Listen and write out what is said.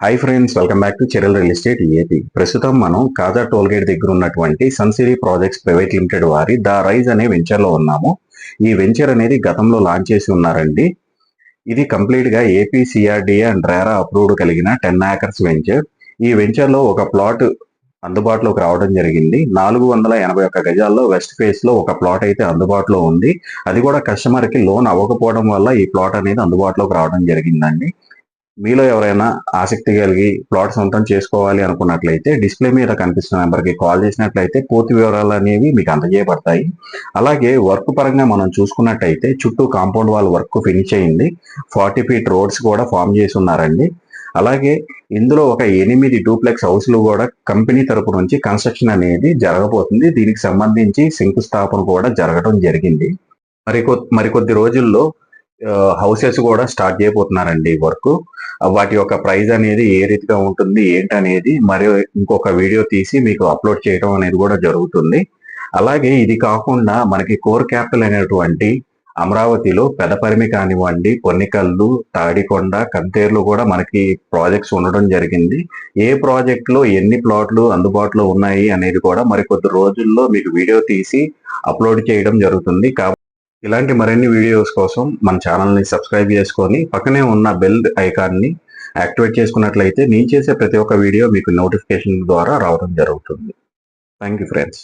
Hi friends welcome back to చెరల్ real estate AP ప్రస్తుతం మనం Kaza tollgate దగ్గర ఉన్నటువంటి సన్సిరీ ప్రాజెక్ట్స్ ప్రైవేట్ లిమిటెడ్ వారి ద రైజ్ అనే వెంచర్లో ఉన్నాము. ఈ వెంచర్ అనేది గతంలో లాంచ్ చేసి ఉన్నారండి. ఇది కంప్లీట్గా AP CRDA and RERA approved కలిగిన టెన్ ఏకర్స్ వెంచర్ ఈ వెంచర్లో ఒక ప్లాట్ అందుబాటులోకి రావడం జరిగింది. నాలుగు వందల ఎనభై ఒక్క గజాల్లో వెస్ట్ ఫేస్లో ఒక ప్లాట్ అయితే అందుబాటులో ఉంది. అది కూడా కస్టమర్కి లోన్ అవ్వకపోవడం వల్ల ఈ ప్లాట్ అనేది అందుబాటులోకి రావడం జరిగిందండి. మీలో ఎవరైనా ఆసక్తి కలిగి ప్లాట్ సొంతం చేసుకోవాలి అనుకున్నట్లయితే డిస్ప్లే మీద కనిపిస్తున్న నెంబర్కి కాల్ చేసినట్లయితే పూర్తి వివరాలు అనేవి మీకు అందజేయబడతాయి. అలాగే వర్క్ పరంగా మనం చూసుకున్నట్టయితే చుట్టూ కాంపౌండ్ వాల్ వర్క్ ఫినిష్ అయింది. ఫార్టీ ఫీట్ రోడ్స్ కూడా ఫామ్ చేసి ఉన్నారండి. అలాగే ఇందులో ఒక ఎనిమిది డూప్లెక్స్ హౌస్లు కూడా కంపెనీ తరపు నుంచి కన్స్ట్రక్షన్ అనేది జరగబోతుంది. దీనికి సంబంధించి శంకుస్థాపన కూడా జరగడం జరిగింది. మరికొ మరికొద్ది రోజుల్లో హౌసెస్ కూడా స్టార్ట్ చేయబోతున్నారండి వర్క్ వాటి యొక్క ప్రైస్ అనేది ఏ రీతిగా ఉంటుంది ఏంటనేది మరియు ఇంకొక వీడియో తీసి మీకు అప్లోడ్ చేయడం అనేది కూడా జరుగుతుంది. అలాగే ఇది కాకుండా మనకి కోర్ క్యాపిటల్ అనేటువంటి అమరావతిలో పెదపరిమి కానివ్వండి పొన్నికల్లు తాడికొండ కంతేర్లు కూడా మనకి ప్రాజెక్ట్స్ ఉండడం జరిగింది. ఏ ప్రాజెక్ట్లో ఎన్ని ప్లాట్లు అందుబాటులో ఉన్నాయి అనేది కూడా మరికొద్ది రోజుల్లో మీకు వీడియో తీసి అప్లోడ్ చేయడం జరుగుతుంది. కాబట్టి ఇలాంటి మరిన్ని వీడియోస్ కోసం మన ఛానల్ని సబ్స్క్రైబ్ చేసుకొని పక్కనే ఉన్న బెల్ ఐకాన్ని యాక్టివేట్ చేసుకున్నట్లయితే నేను చేసే ప్రతి ఒక్క వీడియో మీకు నోటిఫికేషన్ ద్వారా రావడం జరుగుతుంది. Thank you friends